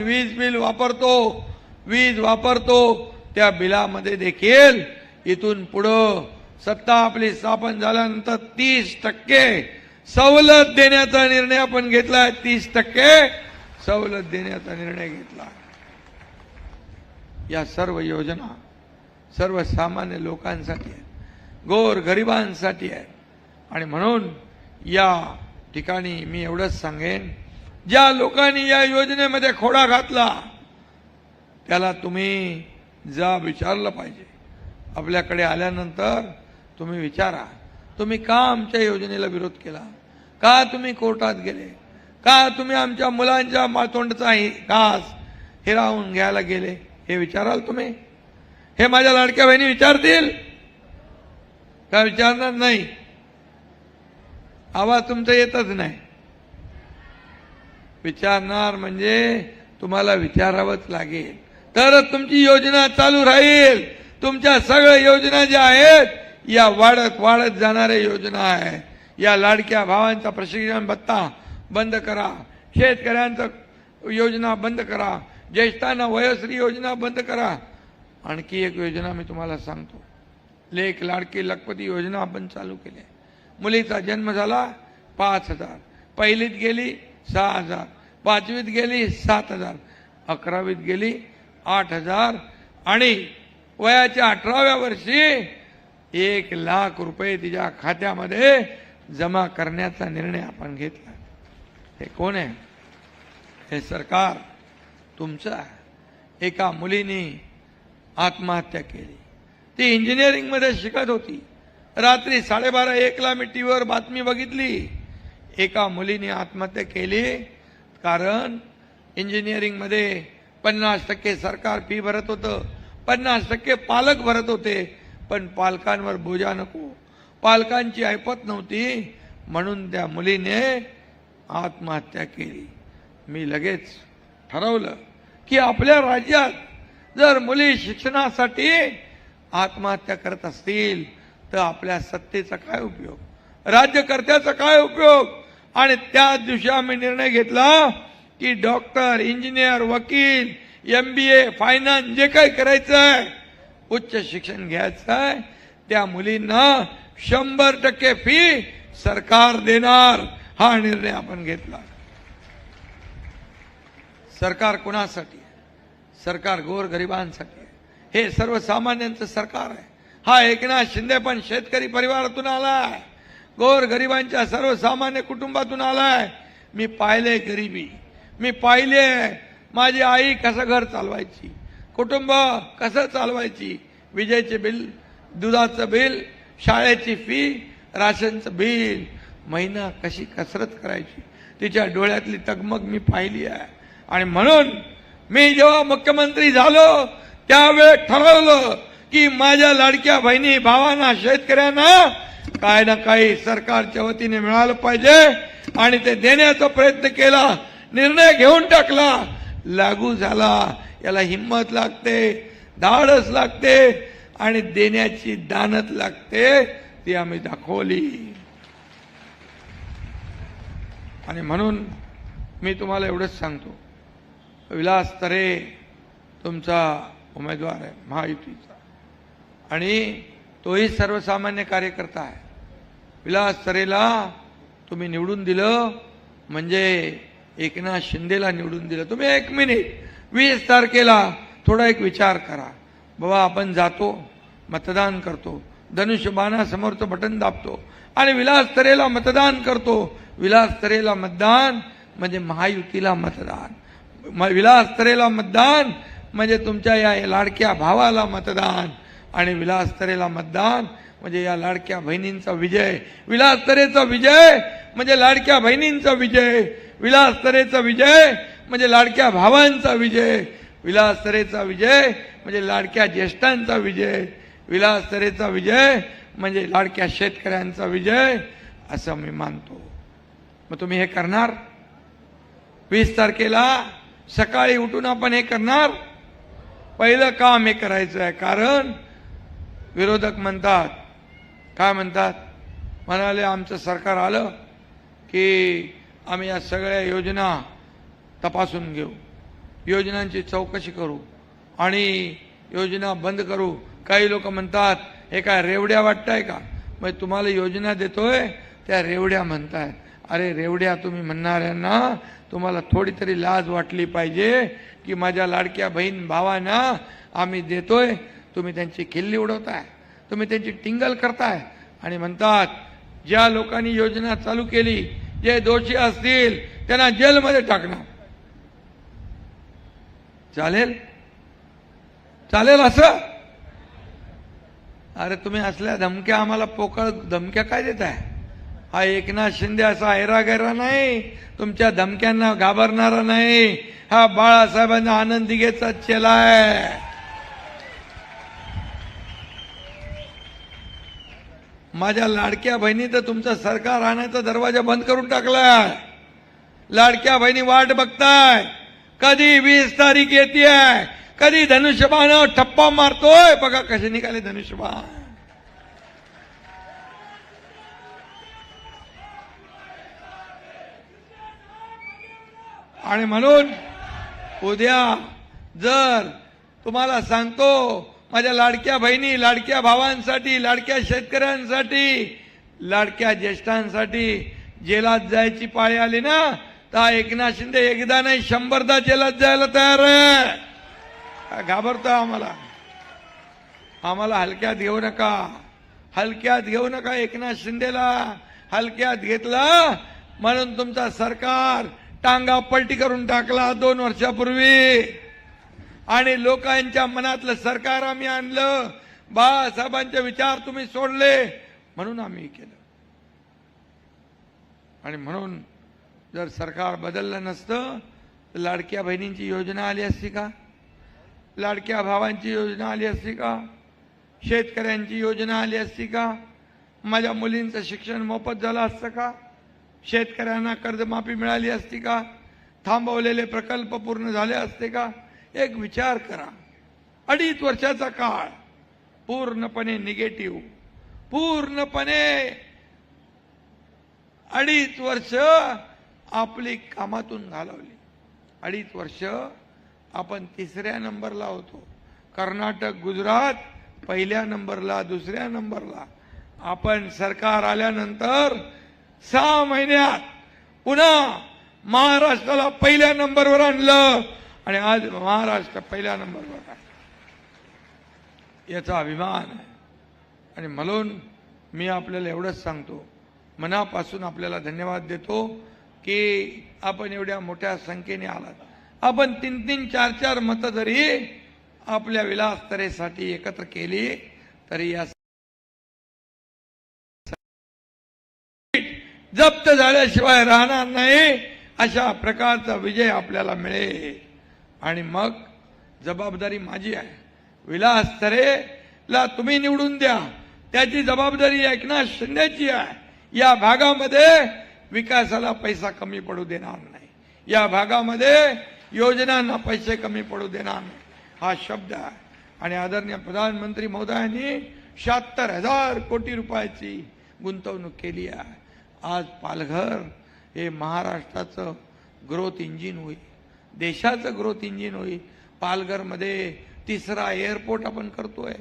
वीज बिल वापरतो वीज वापरतो त्या बिलामध्ये देखील इथून पुढं सत्ता आपली स्थापन झाल्यानंतर तीस टक्के सवलत देण्याचा निर्णय आपण घेतलाय. तीस टक्के सवलत देण्याचा निर्णय घेतला. या सर्व योजना सर्वसामान्य लोकांसाठी आहेत गोर गरिबांसाठी आहेत. आणि म्हणून या ठिकाणी मी एवढंच सांगेन ज्या लोकांनी या योजनेमध्ये खोडा घातला त्याला तुम्ही जा विचारलं पाहिजे. आपल्याकडे आल्यानंतर तुम्ही विचारा. तुम्ही का आमच्या योजनेला विरोध केला? का तुम्ही कोर्टात गेले? का तुम्ही आमच्या मुलांच्या मातोंडचा घास घास हिरावून घ्यायला गेले? हे विचाराल तुम्ही? हे माझ्या लाडक्या बहिणी विचारतील? का विचारणार नाही? आवाज तुमचा येतच नाही. विचारणार म्हणजे तुम्हाला विचारावंच लागेल. तरच तुमची योजना चालू राहील. तुमच्या सगळ्या योजना ज्या आहेत या वाढत वाढत जाणाऱ्या योजना आहे. या लाडक्या भावांचा प्रशिक्षण भत्ता बंद करा. शेतकऱ्यांचं योजना बंद करा. ज्येष्ठांना वयस्त्री योजना बंद करा. आणखी एक योजना मी तुम्हाला सांगतो. लेख लाडकी लखपती योजना आपण चालू केली. मुलीचा जन्म झाला पाच हजार. पहिलीत गेली सहा हजार. पाचवीत गेली सात हजार. अकरावीत गेली आठ हजार. आणि वयाच्या अठराव्या वर्षी एक लाख रुपये तिच्या खात्यामध्ये जमा करण्याचा निर्णय आपण घेतला. हे कोण आहे? हे सरकार तुमचं आहे. एका मुलीने आत्महत्या केली. ती इंजिनिअरिंगमध्ये शिकत होती. रात्री साडेबारा एकला मी टी व्हीवर बातमी बघितली. एका मुलीने आत्महत्या केली. कारण इंजिनिअरिंगमध्ये पन्नास टक्के सरकार फी भरत होतं. पन्नास टक्के पालक भरत होते. पण पालकांवर बोजा नको. पालकांची ऐपत नव्हती. म्हणून त्या मुलीने आत्महत्या केली. मी लगेच ठरवलं की आपल्या राज्यात जर मुली शिक्षणासाठी आत्महत्या करत असतील तर आपल्या सत्तेचा काय उपयोग? राज्यकर्त्याचा काय उपयोग? आणि त्याच दिवशी आम्ही निर्णय घेतला की डॉक्टर इंजिनियर वकील एम बी ए फायनान्स जे काही करायचं आहे उच्च शिक्षण घ्यायचं आहे त्या मुलींना शंभर टक्के फी सरकार देणार हा निर्णय आपण घेतला. सरकार कोणासाठी सरकार गोरगरिबांसाठी गरिबांसाठी हे सर्वसामान्यांचं सरकार आहे. हा एकनाथ शिंदे पण शेतकरी परिवारातून आलाय गोर गरिबांच्या सर्वसामान्य कुटुंबातून आलाय. मी पाहिले गरिबी. मी पाहिले माझी आई कसं घर चालवायची कुटुंब कसं चालवायची विजेचे बिल दुधाचं बिल शाळेची फी राशनचं बिल. महिना कशी कसरत करायची? तिच्या डोळ्यातली तगमग मी पाहिली आहे. आणि म्हणून मी जेव्हा मुख्यमंत्री झालो त्यावेळेस ठरवलं की माझ्या लाडक्या बहिणी भावांना शेतकऱ्यांना काय ना काही सरकारच्या वतीने मिळालं पाहिजे. आणि ते देण्याचा प्रयत्न केला निर्णय घेऊन टाकला. लागू झाला. याला हिंमत लागते धाडस लागते आणि देण्याची दानत लागते ती आम्ही दाखवली. आणि म्हणून मी तुम्हाला एवढंच सांगतो. विलास तरे तुमचा उमेदवार आहे महायुतीचा. आणि तोही सर्वसामान्य कार्यकर्ता आहे. विलास तरेला तुम्ही निवडून दिलं म्हणजे एकनाथ शिंदेला निवडून दिलं. तुम्ही एक मिनिट वीस तारखेला थोडा एक विचार करा. बाबा आपण जातो मतदान करतो. धनुष्यबाणासमोरचं बटन दाबतो. आणि विलास तरेला मतदान करतो. विलास तरेला मतदान म्हणजे महायुतीला मतदान. म- विलास तरेला मतदान म्हणजे तुमच्या या लाडक्या भावाला मतदान. आणि विलास तरेला मतदान म्हणजे या लाडक्या बहिणींचा विजय. विलास तरेचा विजय म्हणजे लाडक्या बहिणींचा विजय. विलास तरेचा विजय म्हणजे लाडक्या भावांचा विजय. विलास तरेचा विजय म्हणजे लाडक्या ज्येष्ठांचा विजय. विलास तरेचा विजय म्हणजे लाडक्या शेतकऱ्यांचा विजय असं मी मानतो. मग तुम्ही हे करणार? वीस तारखेला सकाळी उठून आपण हे करणार? पहिलं काम हे करायचं आहे. कारण विरोधक म्हणतात. काय म्हणतात? म्हणाले आमचं सरकार आलं की आम्ही या सगळ्या योजना तपासून घेऊ. योजनांची चौकशी करू आणि योजना बंद करू. काही लोक म्हणतात हे काय रेवड्या वाटताय का? मग तुम्हाला योजना देतोय त्या रेवड्या म्हणतायत. अरे रेवड्या तुम्ही म्हणणाऱ्यांना तुम्हाला थोडी तरी लाज वाटली पाहिजे की माझ्या लाडक्या बहीण भावांना आम्ही देतोय तुम्ही त्यांची खिल्ली उडवताय तुम्ही त्यांची टिंगल करताय आणि म्हणतात ज्या लोकांनी योजना चालू केली जे दोषी असतील त्यांना जेलमध्ये टाकणार. चालेल? चालेल असं? अरे तुम्ही असल्या धमक्या आम्हाला पोकळ धमक्या काय देताय? हा एकनाथ शिंदे असा ऐरा गैरा नाही तुमच्या धमक्यांना घाबरणारा नाही हा बाळासाहेबांना आनंद दिघेचा चेला आहे. माझ्या लाडक्या बहिणी तर तुमचं सरकार आणायचा दरवाजा बंद करून टाकलाय. लाडक्या बहिणी वाट बघताय. कधी वीस तारीख येते कधी धनुष्यबाण ठप्पा मारतोय. बघा कसे निघाले धनुष्यबाण. आणि म्हणून उद्या जर तुम्हाला सांगतो माझ्या लाडक्या बहिणी लाडक्या भावांसाठी लाडक्या शेतकऱ्यांसाठी लाडक्या ज्येष्ठांसाठी जेलात जायची पाळी आली ना तर एकनाथ शिंदे एकदा नाही शंभरदा जेलात जायला तयार आहे. घाबरतो आम्हाला. आम्हाला हलक्यात घेऊ नका. हलक्यात घेऊ नका एकनाथ शिंदेला. हलक्यात घेतला म्हणून तुमचा सरकार टांगा पलटी करून टाकला दोन वर्षापूर्वी. आणि लोकांच्या मनातलं सरकार आम्ही आणलं. बाळासाहेबांचे विचार तुम्ही सोडले. म्हणून आम्ही केलं. आणि म्हणून जर सरकार बदललं नसतं तर लाडक्या बहिणींची योजना आली असती का? लाडक्या भावांची योजना आली असती का? शेतकऱ्यांची योजना आली असती का? माझ्या मुलींचं शिक्षण मोफत झालं असतं का? शेतकऱ्यांना कर्जमाफी मिळाली असती का? थांबवलेले प्रकल्प पूर्ण झाले असते का? एक विचार करा. अडीच वर्षाचा काळ पूर्णपणे निगेटिव्ह. पूर्णपणे अडीच वर्ष आपली कामातून घालवली. अडीच वर्ष आपण तिसऱ्या नंबरला होतो. कर्नाटक गुजरात पहिल्या नंबरला दुसऱ्या नंबरला. आपण सरकार आल्यानंतर सहा महिन्यात पुन्हा महाराष्ट्राला पहिल्या नंबरवर आणलं. आणि आज महाराष्ट्र पहिल्या नंबरवर आहे याचा अभिमान आहे. आणि म्हणून मी आपल्याला एवढंच सांगतो. मनापासून आपल्याला धन्यवाद देतो की आपण एवढ्या मोठ्या संख्येने आलात. आपण तीन तीन चार चार मतं जरी आपल्या विलासतरेसाठी एकत्र केली तरी या जप्त झाल्याशिवाय राहणार नाही अशा प्रकारचा विजय आपल्याला मिळेल. आणि मग जबाबदारी माझी आहे. विलास तरेला तुम्ही निवडून द्या. त्याची जबाबदारी एकनाथ शिंदेची आहे. या भागामध्ये विकासाला पैसा कमी पडू देणार नाही. या भागामध्ये योजनांना पैसे कमी पडू देणार नाही. हा शब्द आहे. आणि आदरणीय प्रधानमंत्री महोदयांनी शहात्तर हजार कोटी रुपयाची गुंतवणूक केली आहे. आज पालघर हे महाराष्ट्राचं ग्रोथ इंजिन होईल. देशाचं ग्रोथ इंजिन होईल. पालघरमध्ये तिसरा एअरपोर्ट आपण करतोय.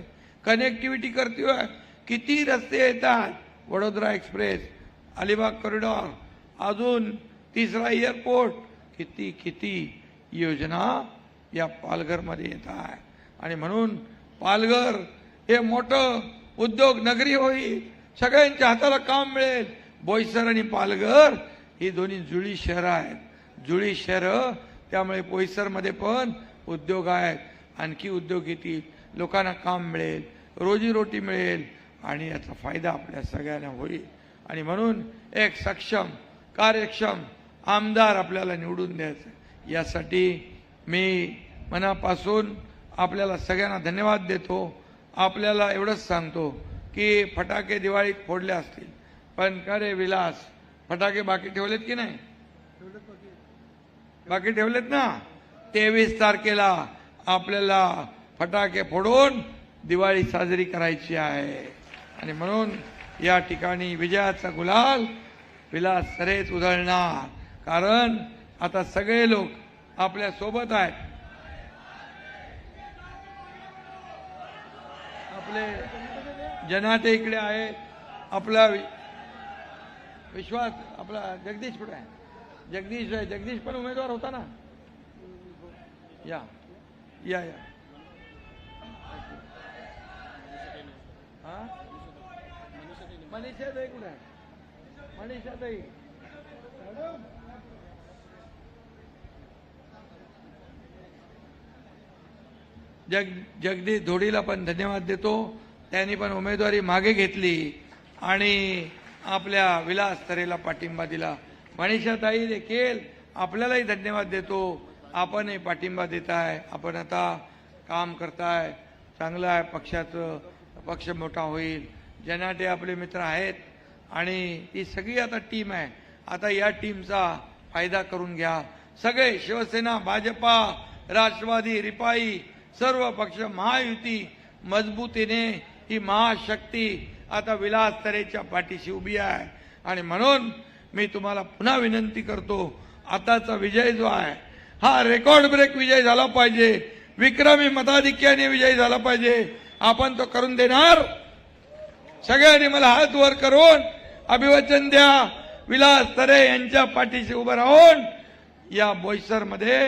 कनेक्टिव्हिटी करतोय. किती रस्ते येतात? वडोदरा एक्सप्रेस अलिबाग कॉरिडॉर अजून तिसरा एअरपोर्ट किती किती योजना या पालघरमध्ये येत आहे आणि म्हणून पालघर हे मोठं उद्योग नगरी होईल. सगळ्यांच्या हाताला काम मिळेल. बोईसर आणि पालघर ही दोन्ही जुळी शहरं आहेत. जुळी शहरं त्यामुळे बोईसरमध्ये पण उद्योग आहेत. आणखी उद्योग येतील लोकांना काम मिळेल रोजीरोटी मिळेल आणि याचा फायदा आपल्या सगळ्यांना होईल. आणि म्हणून एक सक्षम कार्यक्षम आमदार आपल्याला निवडून द्यायचं यासाठी मी मनापासून आपल्याला सगळ्यांना धन्यवाद देतो. आपल्याला एवढंच सांगतो की फटाके दिवाळीत फोडले असतील पण करे विलास फटाके बाकी ठेवलेत की नाही? बाकी ठेवलेत ना? तेवीस तारखेला आपल्याला फटाके फोडून दिवाळी साजरी करायची आहे. आणि म्हणून या ठिकाणी विजयाचा गुलाल विलास सरेच उधळणार. कारण आता सगळे लोक आपल्यासोबत आहेत. आपले जनाते इकडे आहेत. आपला विश्वास आपला जगदीश कुठे आहे? जगदीश आहे जगदीश पण उमेदवार होता ना या या या हा मनीषा ताई कुठे आहे मनीषा ताई मॅडम जग जगदीश धोडीला पण धन्यवाद देतो त्यांनी पण उमेदवारी मागे घेतली आणि आपल्या विलास तरेला पाठिंबा दिला. मनीषाताई देखील आपल्यालाही धन्यवाद देतो. आपणही पाठिंबा देत आहे आपण आता काम करताय. चांगलं आहे. पक्षाचं पक्ष मोठा होईल. जनाटे आपले मित्र आहेत. आणि ही सगळी आता टीम आहे. आता या टीमचा फायदा करून घ्या. सगळे शिवसेना भाजपा राष्ट्रवादी रिपाई सर्व पक्ष महायुती मजबूतीने ही महाशक्ती आता विलास तऱ्हेच्या पाठीशी उभी आहे. आणि म्हणून मी तुम्हाला पुन्हा विनंती करतो आताचा विजय जो आहे हा रेकॉर्ड ब्रेक विजय झाला पाहिजे. विक्रमी मताधिक्याने विजय झाला पाहिजे. आपण तो करून देणार. सगळ्यांनी मला हात वर करून अभिवचन द्या. विलास तरे यांच्या पाठीशी उभं राहून या बोईसरमध्ये